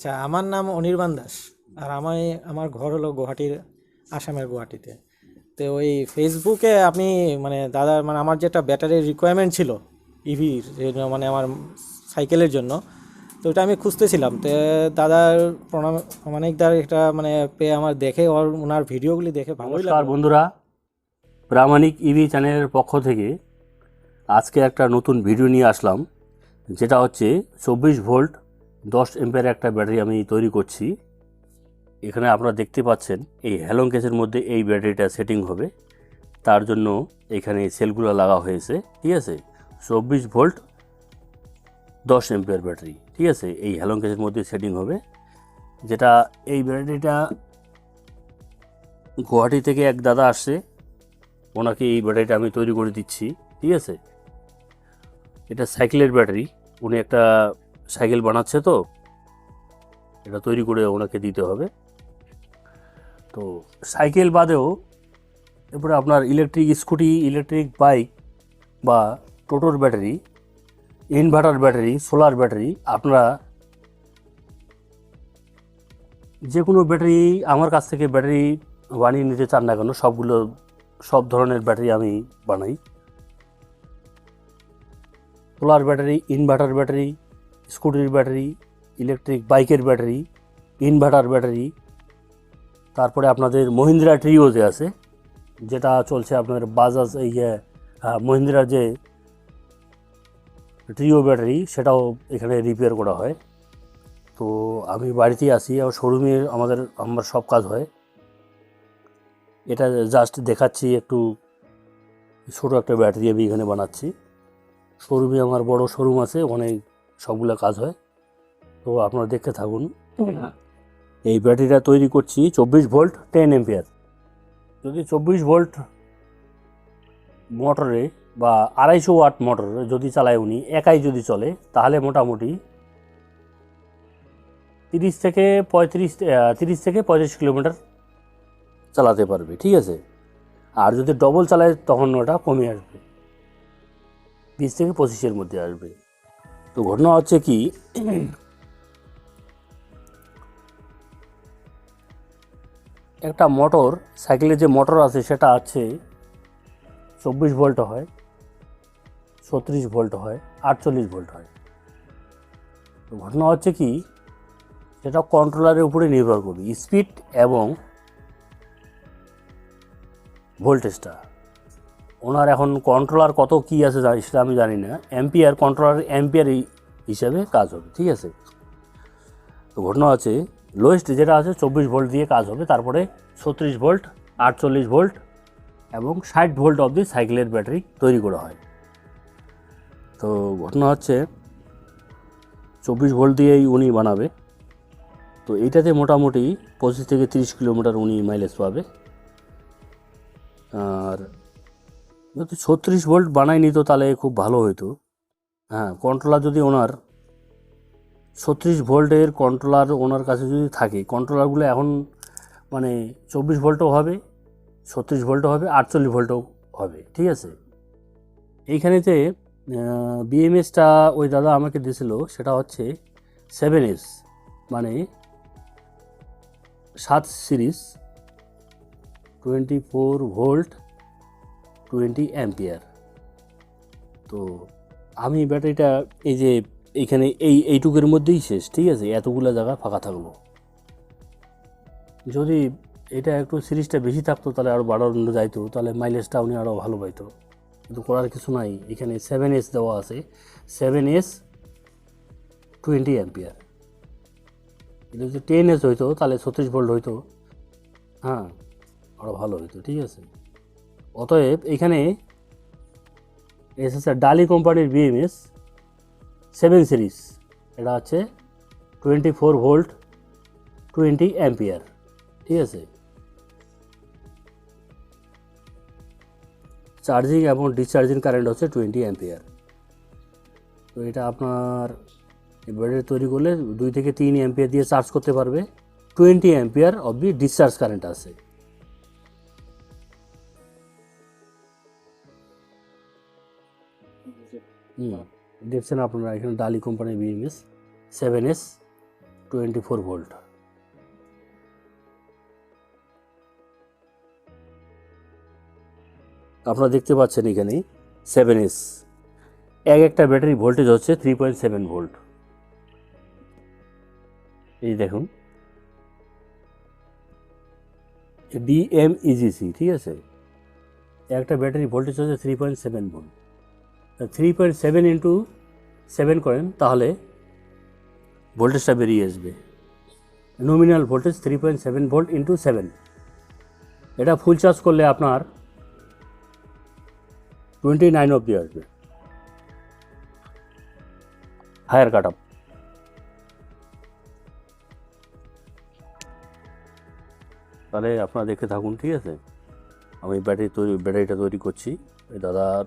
আচ্ছা আমার নাম অনির্বাণ দাস আর আমার আমার ঘর হলো গুয়াহাটির আসামের গুয়াহাটিতে। তো ওই ফেসবুকে আপনি মানে দাদার মানে আমার যেটা ব্যাটারির রিকোয়ারমেন্ট ছিল ইভির মানে আমার সাইকেলের জন্য, তো ওটা আমি খুঁজতেছিলাম। তো দাদার প্রণাম প্রমাণিকদার এটা মানে পেয়ে আমার দেখে, ওর, ওনার ভিডিওগুলি দেখে ভালোই নমস্কার লাগল বন্ধুরা। প্রামাণিক ইভি চ্যানেলের পক্ষ থেকে আজকে একটা নতুন ভিডিও নিয়ে আসলাম, যেটা হচ্ছে চব্বিশ ভোল্ট দশ এম্পের একটা ব্যাটারি আমি তৈরি করছি। এখানে আপনারা দেখতে পাচ্ছেন, এই হ্যালং কেসের মধ্যে এই ব্যাটারিটা সেটিং হবে। তার জন্য এখানে সেলগুলো লাগা হয়েছে, ঠিক আছে? চব্বিশ ভোল্ট দশ এম্পের ব্যাটারি, ঠিক আছে? এই হ্যালং কেসের মধ্যে সেটিং হবে। যেটা এই ব্যাটারিটা গুয়াহাটি থেকে এক দাদা আসছে, ওনাকে এই ব্যাটারিটা আমি তৈরি করে দিচ্ছি, ঠিক আছে? এটা সাইকেলের ব্যাটারি, উনি একটা সাইকেল বানাচ্ছে তো, এটা তৈরি করে ওনাকে দিতে হবে। তো সাইকেল বাদেও এরপরে আপনার ইলেকট্রিক স্কুটি, ইলেকট্রিক বাইক বা টোটোর battery, inverter battery, solar battery, আপনারা যে কোনো ব্যাটারি আমার কাছ থেকে ব্যাটারি বানিয়ে নিতে চান না কেন, সবগুলো, সব ধরনের ব্যাটারি আমি বানাই। সোলার ব্যাটারি, ইনভার্টার ব্যাটারি স্কুটির ব্যাটারি ইলেকট্রিক বাইকের ব্যাটারি ইনভার্টার ব্যাটারি তারপরে আপনাদের মহিন্দ্রা ট্রিও যে আছে যেটা চলছে আপনার বাজাজ এই যে আহ, মহিন্দ্রা যে ট্রিও ব্যাটারি সেটাও এখানে রিপেয়ার করা হয়। তো আমি বাড়িতেই আসি আর শোরুমে আমাদের আমার সব কাজ হয়। এটা জাস্ট দেখাচ্ছি একটু ছোটো একটা ব্যাটারি আমি এখানে বানাচ্ছি। শোরুমে আমার বড় শোরুম আছে ওখানে সবগুলো কাজ হয়। তো আপনারা দেখতে থাকুন। এই ব্যাটারিটা তৈরি করছি চব্বিশ ভোল্ট টেন এম্পিয়ার যদি চব্বিশ ভোল্ট মোটরে বা আড়াইশো ওয়াট মোটরে যদি চালায় উনি একাই যদি চলে তাহলে মোটামুটি তিরিশ থেকে পঁয়ত্রিশ তিরিশ থেকে পঁয়ত্রিশ কিলোমিটার চালাতে পারবে ঠিক আছে? আর যদি ডবল চালায় তখন ওটা কমে আসবে। বিশ থেকে পঁচিশের মধ্যে আসবে। তো ঘটনা হচ্ছে কি, একটা মোটর সাইকেলের যে মোটর আছে সেটা আছে চব্বিশ ভোল্ট হয়, ছত্রিশ ভোল্ট হয়, আটচল্লিশ ভোল্ট হয়। তো ঘটনা হচ্ছে কি, সেটা কন্ট্রোলারের উপরে নির্ভর করবে স্পিড এবং ভোল্টেজটা ওনার এখন কন্ট্রোলার কত কী আছে সেটা আমি জানি না। অ্যাম্পিয়ার কন্ট্রোলার অ্যাম্পিয়ার হিসাবে কাজ হবে, ঠিক আছে? তো ঘটনা আছে লোয়েস্ট যেটা আছে চব্বিশ ভোল্ট দিয়ে কাজ হবে, তারপরে ছত্রিশ ভোল্ট আটচল্লিশ ভোল্ট এবং ষাট ভোল্ট অবধি সাইকেলের ব্যাটারি তৈরি করা হয়। তো ঘটনা হচ্ছে, চব্বিশ ভোল্ট দিয়েই উনি বানাবে। তো এইটাতে মোটামুটি পঁচিশ থেকে তিরিশ কিলোমিটার উনি মাইলেজ পাবে। আর যদি ছত্রিশ ভোল্ট বানাই নিত তাহলে খুব ভালো হতো হ্যাঁ কন্ট্রোলার যদি ওনার ছত্রিশ ভোল্টের কন্ট্রোলার ওনার কাছে যদি থাকে কন্ট্রোলারগুলো এখন মানে চব্বিশ ভোল্টও হবে, ছত্রিশ ভোল্টও হবে, আটচল্লিশ ভোল্টও হবে, ঠিক আছে? এইখানেতে বিএমএসটা ওই দাদা আমাকে দিয়েছিল সেটা হচ্ছে সেভেন এস মানে সাত series twenty four volt twenty ampere. তো আমি ব্যাটারিটা এই যে এখানে এই, এইটুকের মধ্যেই শেষ, ঠিক আছে? এতগুলো জায়গা ফাঁকা থাকল যদি এটা একটু সিরিজটা বেশি থাকতো, তাহলে আরও বাড়ানো যাইতো, তাহলে মাইলেজটা উনি আরও ভালো পাইতো। কিন্তু করার কিছু নাই, এখানে সেভেন এস দেওয়া আছে। Seven S twenty ampere. এটা যদি টেন এস হইতো, তাহলে ছত্রিশ ভোল্ট হইতো। হ্যাঁ আরও ভালো হইতো, ঠিক আছে? অতএব এখানে এসেছে ডালি কোম্পানির বিএমএস সেভেন সিরিজ। এটা আছে twenty four volt, twenty ampere. ঠিক আছে? চার্জিং এবং ডিসচার্জিং কারেন্ট হচ্ছে টোয়েন্টি অ্যাম্পিয়ার। তো এটা আপনার ব্যাটারি তৈরি করলে দুই থেকে তিন অ্যাম্পিয়ার দিয়ে চার্জ করতে পারবে। টোয়েন্টি অ্যাম্পিয়ার অবধি ডিসচার্জ কারেন্ট আছে। দেখছেন আপনারা, এখানে ডালি কোম্পানির BMS seven S twenty four volt আপনারা দেখতে পাচ্ছেন এখানে সেভেন এস এক একটা ব্যাটারি ভোল্টেজ হচ্ছে থ্রি পয়েন্ট সেভেন ভোল্ট এই দেখুন। ডিএম ইজিসি ঠিক আছে? একটা ব্যাটারি ভোল্টেজ হচ্ছে three point seven volt three point seven into seven করেন, তাহলে ভোল্টেজটা বেরিয়ে আসবে। Nominal voltage three point seven volt into seven এটা ফুল চার্জ করলে আপনার টোয়েন্টি নাইন অবধি আসবে। হায়ার কাট আপ তাহলে আপনারা দেখে থাকুন, ঠিক আছে? আমি ব্যাটারি তৈরি ব্যাটারিটা তৈরি করছি। দাদার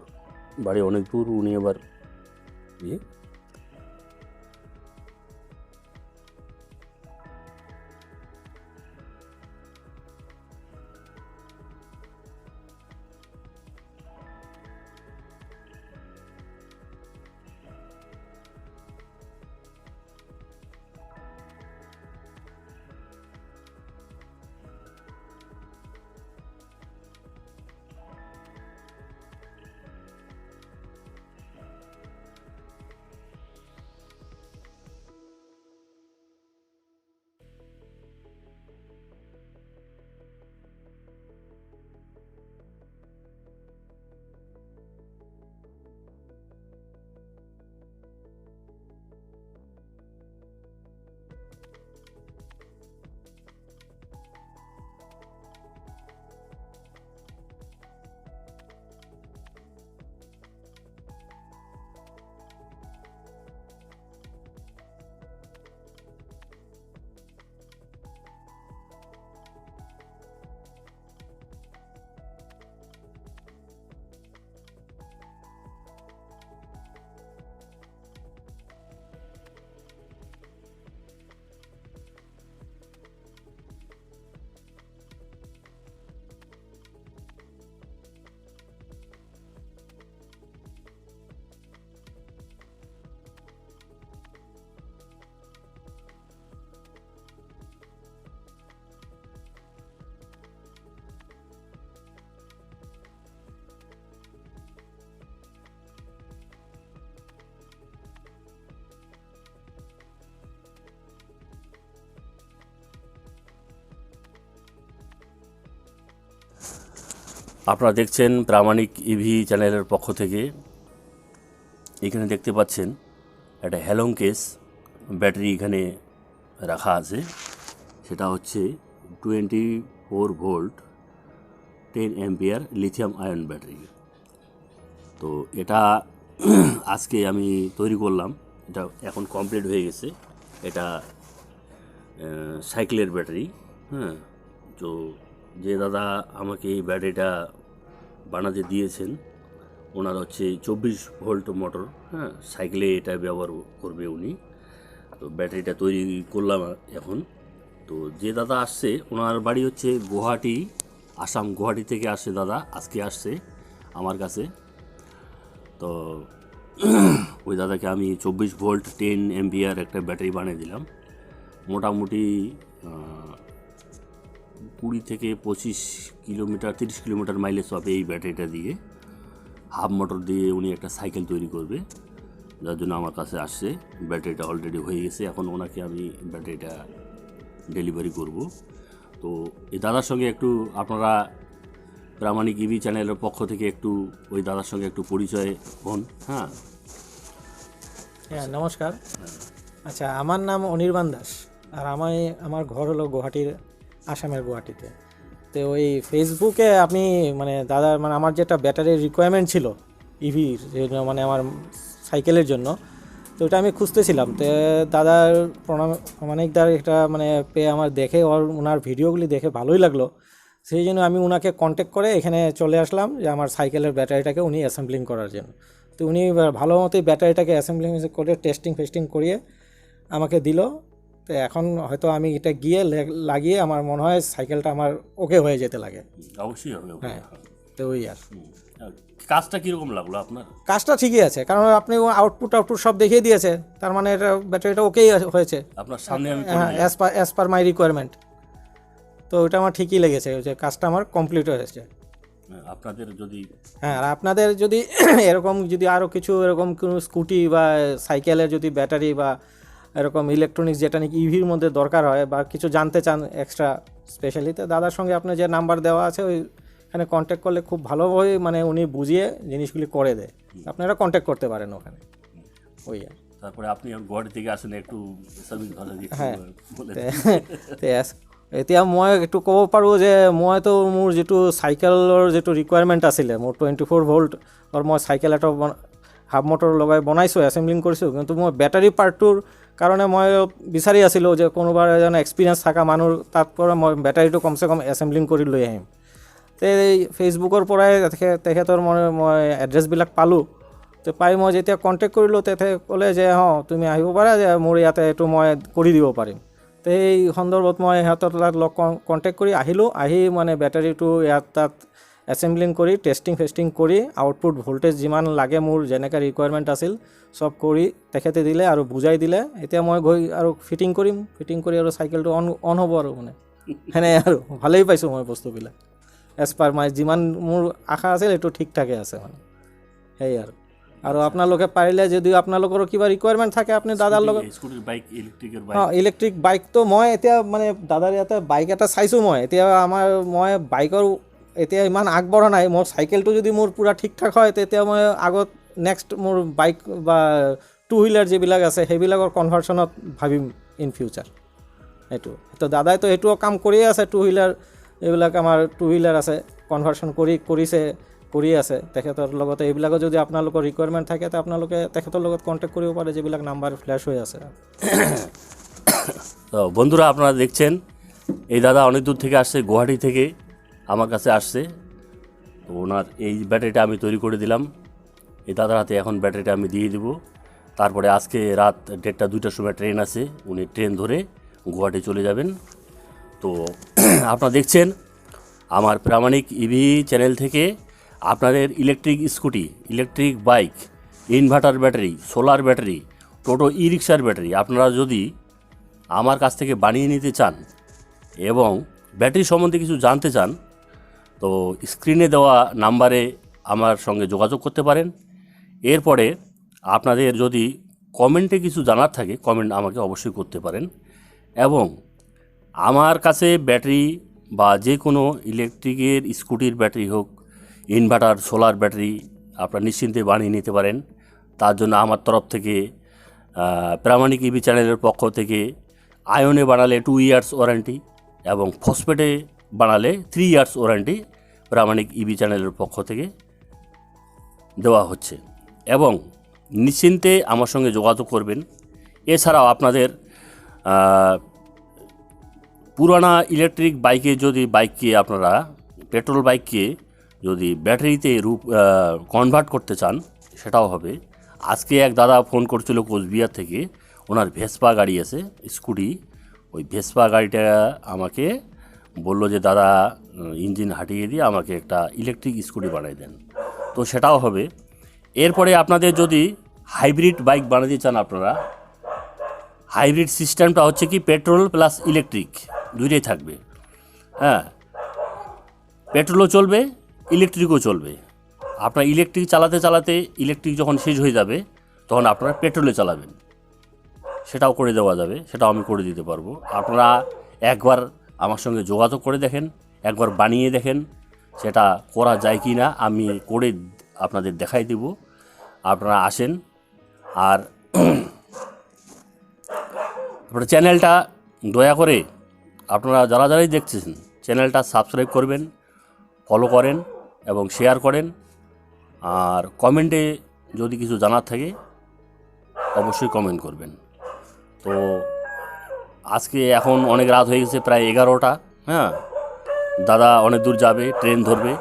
বাড়ি অনেক দূর উনি এবার ইয়ে আপনারা দেখছেন প্রামাণিক ইভি চ্যানেলের পক্ষ থেকে। এখানে দেখতে পাচ্ছেন একটা হ্যালং কেস, ব্যাটারি এখানে রাখা আছে। সেটা হচ্ছে twenty four volt, ten ampere lithium ion battery. তো এটা আজকে আমি তৈরি করলাম। এটা এখন কমপ্লিট হয়ে গেছে। এটা সাইকেলের ব্যাটারি হ্যাঁ। তো যে দাদা আমাকে এই ব্যাটারিটা বানাতে দিয়েছেন, ওনার হচ্ছে চব্বিশ ভোল্ট মোটর হ্যাঁ সাইকেলে এটা ব্যবহার করবে উনি। তো ব্যাটারিটা তৈরি করলাম এখন। তো যে দাদা আসছে, ওনার বাড়ি হচ্ছে গুয়াহাটি, আসাম গুয়াহাটি থেকে আসছে দাদা, আজকে আসছে আমার কাছে। তো ওই দাদাকে আমি চব্বিশ ভোল্ট টেন এমপিআর একটা ব্যাটারি বানিয়ে দিলাম। মোটামুটি কুড়ি থেকে পঁচিশ কিলোমিটার, তিরিশ কিলোমিটার মাইলেজ পাবে এই ব্যাটারিটা দিয়ে। হাফ মোটর দিয়ে উনি একটা সাইকেল তৈরি করবে, যার জন্য আমার কাছে আসছে। ব্যাটারিটা অলরেডি হয়ে গেছে, এখন ওনাকে আমি ব্যাটারিটা ডেলিভারি করব। তো এই দাদার সঙ্গে একটু আপনারা প্রামাণিক ইভি চ্যানেলের পক্ষ থেকে একটু, ওই দাদার সঙ্গে একটু পরিচয় হন হ্যাঁ? হ্যাঁ নমস্কার। আচ্ছা আমার নাম অনির্বাণ দাস, আর আমার আমার ঘর হলো গুয়াহাটির আসামের গুয়াহাটিতে। তো ওই ফেসবুকে আপনি মানে দাদার মানে আমার যেটা ব্যাটারির রিকোয়ারমেন্ট ছিল ইভির মানে আমার সাইকেলের জন্য, তো ওটা আমি খুঁজতেছিলাম। তো দাদার প্রণাম প্রমাণিকদার একটা মানে পেয়ে আমার দেখে ওর, ওনার ভিডিওগুলি দেখে ভালোই লাগল। সেই জন্য আমি ওনাকে কন্ট্যাক্ট করে এখানে চলে আসলাম যে আমার সাইকেলের ব্যাটারিটাকে উনি অ্যাসেম্বলিং করার জন্য। তো উনি ভালো মতোই ব্যাটারিটাকে অ্যাসেম্বলিং করে টেস্টিং ফেস্টিং করিয়ে আমাকে দিল। তো এখন হয়তো আমি এটা গিয়ে লাগিয়ে আমার মনে হয় সাইকেলটা আমার ওকে হয়ে যেতে লাগে অবশ্যই হবে হ্যাঁ। তো ওই আর। কাজটা কীরকম লাগল আপনার কাজটা ঠিকই আছে কারণ আপনি আউটপুট আউটপুট সব দেখিয়ে দিয়েছে তার মানে এটা ব্যাটারিটা ওকেই হয়েছে আপনার সামনে আমি হ্যাঁ। As per as per my requirement তো ওইটা আমার ঠিকই লেগেছে যে কাজটা আমার কমপ্লিট হয়েছে হ্যাঁ, আপনাদের যদি হ্যাঁ আর আপনাদের যদি এরকম যদি আরও কিছু এরকম কোনো স্কুটি বা সাইকেলের যদি ব্যাটারি বা এরকম ইলেকট্রনিক্স যেটা নাকি ইভির মধ্যে দরকার হয় বা কিছু জানতে চান এক্সট্রা স্পেশালি তো দাদার সঙ্গে আপনার যে নাম্বার দেওয়া আছে ওইখানে কন্ট্যাক্ট করলে খুব ভালোভাবে মানে উনি বুঝিয়ে জিনিসগুলি করে দেয়। আপনারা কন্ট্যাক্ট করতে পারেন ওখানে। ওই আর। তারপরে আপনি গুৱাহাটী থেকে আসেন একটু সার্ভিস ভালো দিয়ে হ্যাঁ। এতিয়া মই এইটো ক'ব পাৰোঁ যে মইতো মোৰ যিটো চাইকেলৰ যিটো ৰিকুৱাৰমেণ্ট আছিলে মোৰ টুৱেণ্টি ফ'ৰ ভল্টৰ মই চাইকেল এটা হাফ মটৰ লগাই বনাইছোঁ এছেম্বলিং কৰিছোঁ, কিন্তু মই বেটাৰী পাৰ্টটোৰ কাৰণে মই বিচাৰি আছিলোঁ যে কোনোবা এজন এক্সপিৰিয়েঞ্চ থকা মানুহ তাত পৰা মই বেটাৰীটো কমচে কম এছেম্বলিং কৰি লৈ আহিম। তে ফেচবুকৰ পৰাই তেখে- তেখেতৰ মই মই এড্ৰেছবিলাক পালোঁ। তো পাই মই যেতিয়া কণ্টেক্ট কৰিলোঁ তেখেতে ক'লে যে অঁ তুমি আহিব পাৰা যে, মোৰ ইয়াতে এইটো মই কৰি দিব পাৰিম। তো এই সন্দৰ্ভত মই সিহঁতৰ তাত লগ কণ্টেক্ট কৰি আহিলোঁ। আহি মানে বেটাৰীটো ইয়াত তাত এছেম্বলিং কৰি টেষ্টিং ফেষ্টিং কৰি আউটপুট ভল্টেজ যিমান লাগে মোৰ যেনেকৈ ৰিকুৱাৰমেণ্ট আছিল চব কৰি তেখেতে দিলে আৰু বুজাই দিলে। এতিয়া মই গৈ আৰু ফিটিং কৰিম ফিটিং কৰি আৰু চাইকেলটো অন অন হ'ব আৰু মানে। সেনে আৰু ভালেই পাইছোঁ মই বস্তুবিলাক। এজ পাৰ মাই যিমান মোৰ আশা আছিল সেইটো ঠিক ঠাকে আছে মানে। সেই আৰু। আৰু আপোনালোকে পাৰিলে যদিও আপোনালোকৰো কিবা ৰিকুৱাৰমেণ্ট থাকে আপুনি দাদাৰ লগত অঁ ইলেক্ট্ৰিক বাইকটো মই এতিয়া মানে দাদাৰ ইয়াতে বাইক এটা চাইছোঁ মই। এতিয়া আমাৰ মই বাইকৰ এতিয়া ইমান আগবঢ়া নাই। মোৰ চাইকেলটো যদি মোৰ পূৰা ঠিক ঠাক হয় তেতিয়া মই আগত নেক্সট মোৰ বাইক বা টু হুইলাৰ যিবিলাক আছে, সেইবিলাকৰ কনভাৰ্চনত ভাবিম ইন ফিউচাৰ সেইটো তো দাদাইতো সেইটোও কাম কৰিয়ে আছে টু হুইলাৰ এইবিলাক আমাৰ টু হুইলাৰ আছে কনভাৰ্চন কৰি কৰিছে, কৰি আছে। তেখেতৰ লগতে এইবিলাকো যদি আপোনালোকৰ ৰিকুৱাৰমেণ্ট থাকে, তো আপোনালোকে তেখেতৰ লগত কণ্টেক্ট কৰিব পাৰে, যিবিলাক নাম্বাৰ ফ্লেছ হৈ আছে। বন্ধুরা, আপনারা দেখছেন, এই দাদা অনেক দূর থেকে আসছে, গুয়াহাটি থেকে। আমার কাছে আসছে। তো ওনার এই ব্যাটারিটা আমি তৈরি করে দিলাম। এই দাদার হাতে এখন ব্যাটারিটা আমি দিয়ে দিব। তারপরে আজকে রাত দেড়টা, দুইটার সময় ট্রেন আছে। উনি ট্রেন ধরে গুয়াহাটি চলে যাবেন। তো আপনারা দেখছেন আমার প্রামাণিক ইভি চ্যানেল থেকে আপনাদের electric scooty, electric bike, inverter battery, solar battery, টোটো ই রিক্সার ব্যাটারি আপনারা যদি আমার কাছ থেকে বানিয়ে নিতে চান এবং ব্যাটারি সম্বন্ধে কিছু জানতে চান তো স্ক্রিনে দেওয়া নাম্বারে আমার সঙ্গে যোগাযোগ করতে পারেন। এরপরে আপনাদের যদি কমেন্টে কিছু জানার থাকে, কমেন্ট আমাকে অবশ্যই করতে পারেন এবং আমার কাছে ব্যাটারি বা যে কোনো ইলেকট্রিকের স্কুটির ব্যাটারি হোক, ইনভার্টার, সোলার ব্যাটারি আপনারা নিশ্চিন্তে বানিয়ে নিতে পারেন। তার জন্য আমার তরফ থেকে প্রামাণিক ইবি চ্যানেলের পক্ষ থেকে, আয়নে বানালে টু ইয়ার্স ওয়ারেন্টি এবং ফসফেটে বানালে three years warranty Pramanik EB চ্যানেলের পক্ষ থেকে দেওয়া হচ্ছে। এবং নিশ্চিন্তে আমার সঙ্গে যোগাযোগ করবেন। এছাড়াও আপনাদের পুরানা ইলেকট্রিক বাইকে যদি বাইককে আপনারা পেট্রোল বাইককে যদি ব্যাটারিতে রূপ কনভার্ট করতে চান, সেটাও হবে। আজকে এক দাদা ফোন করছিল কোচবিহার থেকে। ওনার ভেসপা গাড়ি আছে স্কুটি ওই ভেসপা গাড়িটা আমাকে বলল যে, দাদা ইঞ্জিন হাঁটিয়ে দিয়ে আমাকে একটা ইলেকট্রিক স্কুটি বানিয়ে দেন। তো সেটাও হবে। এরপরে আপনাদের যদি হাইব্রিড বাইক বানাতে চান আপনারা হাইব্রিড সিস্টেমটা হচ্ছে কি পেট্রোল প্লাস ইলেকট্রিক দুইটাই থাকবে। হ্যাঁ পেট্রোলও চলবে ইলেকট্রিকও চলবে। আপনার ইলেকট্রিক চালাতে চালাতে ইলেকট্রিক যখন শেষ হয়ে যাবে, তখন আপনারা পেট্রোলে চালাবেন। সেটাও করে দেওয়া যাবে, সেটাও আমি করে দিতে পারব। আপনারা একবার আমার সঙ্গে যোগাযোগ করে দেখেন, একবার বানিয়ে দেখেন সেটা করা যায় কি না, আমি করে আপনাদের দেখাই দেব। আপনারা আসেন আর আপনার চ্যানেলটা দয়া করে আপনারা যারা যারাই দেখছেন চ্যানেলটা সাবস্ক্রাইব করবেন, ফলো করেন এবং শেয়ার করেন। আর কমেন্টে যদি কিছু জানার থাকে, অবশ্যই কমেন্ট করবেন। তো আজকে এখন অনেক রাত হয়ে গেছে, প্রায় এগারোটা হ্যাঁ? দাদা অনেক দূর যাবে, ট্রেন ধরবে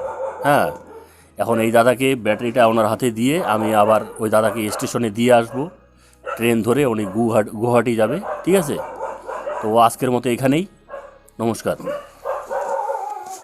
হ্যাঁ? এখন এই দাদাকে ব্যাটারিটা ওনার হাতে দিয়ে আমি আবার ওই দাদাকে স্টেশনে দিয়ে আসব। ট্রেন ধরে উনি গুহাট, গুয়াহাটি যাবে, ঠিক আছে? তো আজকের মতো এখানেই। নমস্কার।